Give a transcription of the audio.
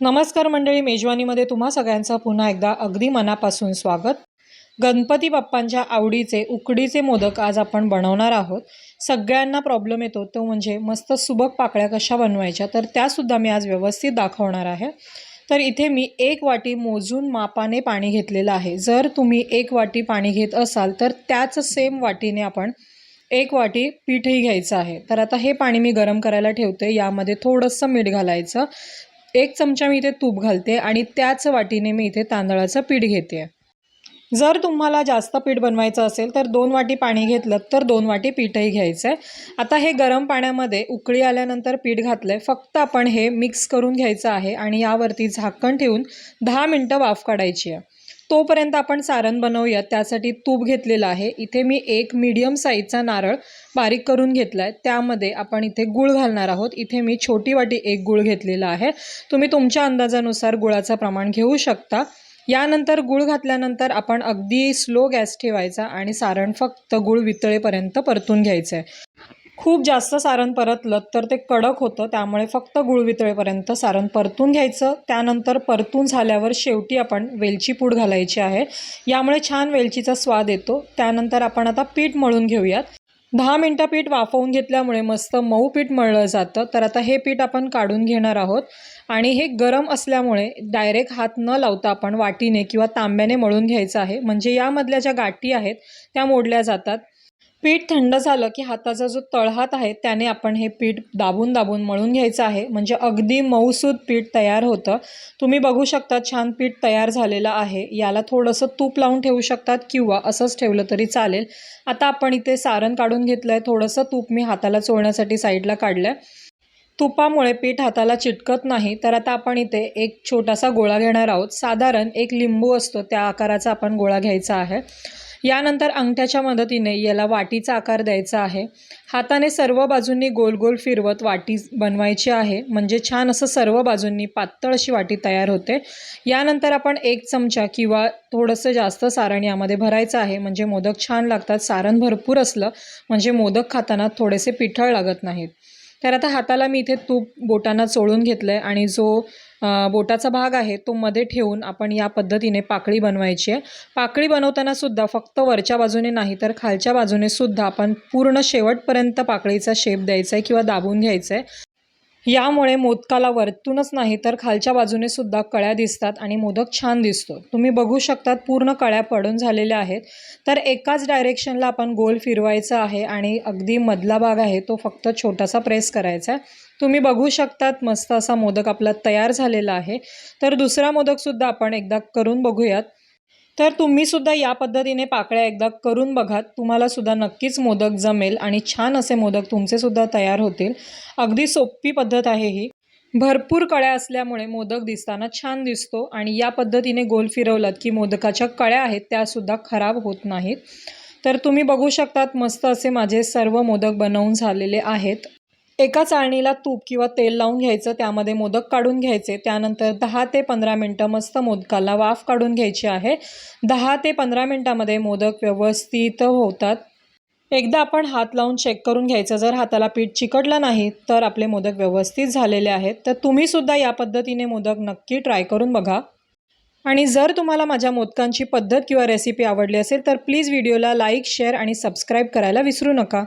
नमस्कार मंडळी मेजवानीमध्ये तुम्हा सगळ्यांचं पुन्हा एकदा अगदी मनापासून स्वागत. गणपती बाप्पांच्या आवडीचे उकडीचे मोदक आज आपण बनवणार आहोत. सगळ्यांना प्रॉब्लेम येतो तो म्हणजे मस्त सुबक पाकळ्या कशा बनवायच्या तर त्यासुद्धा मी आज व्यवस्थित दाखवणार आहे. तर इथे मी एक वाटी मोजून मापाने पाणी घेतलेलं आहे. जर तुम्ही एक वाटी पाणी घेत असाल तर त्याच सेम वाटीने आपण एक वाटी पीठही घ्यायचं आहे. तर आता हे पाणी मी गरम करायला ठेवते. यामध्ये थोडंसं मीठ घालायचं. एक चमचा मी इथे तूप घालते आणि त्याच वाटीने मी इथे तांदळाचं पीठ घेते. जर तुम्हाला जास्त पीठ बनवायचं असेल तर दोन वाटी पाणी घेतलं तर दोन वाटी पीठही घ्यायचं आहे आता हे गरम पाण्यामध्ये उकळी आल्यानंतर पीठ घातलं आहे फक्त आपण हे मिक्स करून घ्यायचं आहे आणि यावरती झाकण ठेवून दहा मिनटं वाफ काढायची आहे. तोपर्यंत आपण सारण बनवूयात. त्यासाठी तूप घेतलेलं आहे. इथे मी एक मीडियम साईजचा नारळ बारीक करून घेतला आहे त्यामध्ये आपण इथे गुळ घालणार आहोत. इथे मी छोटी वाटी एक गुळ घेतलेला आहे. तुम्ही तुमच्या अंदाजानुसार गुळाचं प्रमाण घेऊ शकता. यानंतर गुळ घातल्यानंतर आपण अगदी स्लो गॅस ठेवायचा आणि सारण फक्त गुळ वितळेपर्यंत परतून घ्यायचं आहे खूप जास्त सारण परतलं तर ते कडक होतं त्यामुळे फक्त गुळवितळेपर्यंत सारण परतून घ्यायचं. त्यानंतर परतून झाल्यावर शेवटी आपण वेलची पूड घालायची आहे. यामुळे छान वेलचीचा स्वाद येतो. त्यानंतर आपण आता पीठ मळून घेऊयात. दहा मिनटं पीठ वाफवून घेतल्यामुळे मस्त मऊ पीठ मळलं जातं. तर आता हे पीठ आपण काढून घेणार आहोत. आणि हे गरम असल्यामुळे डायरेक्ट हात न लावता आपण वाटीने किंवा तांब्याने मळून घ्यायचं आहे. म्हणजे यामधल्या ज्या गाठी आहेत त्या मोडल्या जातात. पीठ थंड झालं की हाताचा जो तळहात आहे त्याने आपण हे पीठ दाबून दाबून मळून घ्यायचं आहे. म्हणजे अगदी मऊसूद पीठ तयार होतं. तुम्ही बघू शकता छान पीठ तयार झालेलं आहे. याला थोडंसं तूप लावून ठेवू शकतात किंवा असंच ठेवलं तरी चालेल. आता आपण इथे सारण काढून घेतलं आहे थोडंसं तूप मी हाताला चोळण्यासाठी साईडला काढलं आहे तुपामुळे पीठ हाताला चिटकत नाही. तर आता आपण इथे एक छोटासा गोळा घेणार आहोत. साधारण एक लिंबू असतो. त्या आकाराचा आपण गोळा घ्यायचा आहे. यानंतर अंगठ्याच्या मदतीने याला वाटीचा आकार द्यायचा आहे. हाताने सर्व बाजूंनी गोल गोल फिरवत वाटी बनवायची आहे. म्हणजे छान असं सर्व बाजूंनी पातळ अशी वाटी तयार होते. यानंतर आपण एक चमचा किंवा थोडंसं जास्त सारण यामध्ये भरायचं आहे. म्हणजे मोदक छान लागतात. सारण भरपूर असलं म्हणजे मोदक खाताना थोडेसे पिठळ लागत नाहीत. तर आता हाताला मी इथे तूप बोटांना चोळून घेतलं आहे आणि जो बोटाचा भाग आहे तो मध्ये ठेवून आपण या पद्धतीने पाकळी बनवायची आहे. पाकळी बनवताना सुद्धा फक्त वरच्या बाजूने नाही तर खालच्या बाजूने सुद्धा आपण पूर्ण शेवटपर्यंत पाकळीचा शेप द्यायचा आहे किंवा दाबून घ्यायचं आहे. यामुळे मोदकाला वरतूनच नाही तर खालच्या बाजूने सुद्धा कळ्या दिसतात आणि मोदक छान दिसतो. तुम्ही बघू शकतात पूर्ण कळ्या पडून झालेल्या आहेत. तर एकाच डायरेक्शनला आपण गोल फिरवायचा आहे आणि अगदी मधला भाग आहे तो फक्त छोटासा प्रेस करायचा आहे. तुम्ही बघू शकतात मस्त असा मोदक आपला तयार झालेला आहे. तर दुसरा मोदकसुद्धा आपण एकदा करून बघूयात. तर तुम्हीसुद्धा या पद्धतीने पाकळ्या एकदा करून बघा. तुम्हाला सुद्धा नक्कीच मोदक जमेल आणि छान असे मोदक तुमचेसुद्धा तयार होतील. अगदी सोपी पद्धत आहे ही. भरपूर कळ्या असल्यामुळे मोदक दिसताना छान दिसतो आणि या पद्धतीने गोल फिरवलात की मोदकाच्या कळ्या आहेत त्यासुद्धा खराब होत नाहीत. तर तुम्ही बघू शकतात मस्त असे माझे सर्व मोदक बनवून झालेले आहेत. एका चाळणीला तूप किंवा तेल लावून घ्यायचं त्यामध्ये मोदक काढून घ्यायचे. त्यानंतर दहा ते पंधरा मिनटं मस्त मोदकाला वाफ काढून घ्यायची आहे. दहा ते पंधरा मिनटामध्ये मोदक व्यवस्थित होतात. एकदा आपण हात लावून चेक करून घ्यायचं. जर हाताला पीठ चिकटलं नाही तर आपले मोदक व्यवस्थित झालेले आहेत. तर तुम्हीसुद्धा या पद्धतीने मोदक नक्की ट्राय करून बघा. आणि जर तुम्हाला माझ्या मोदकांची पद्धत किंवा रेसिपी आवडली असेल तर प्लीज व्हिडिओला लाईक शेअर आणि सबस्क्राईब करायला विसरू नका.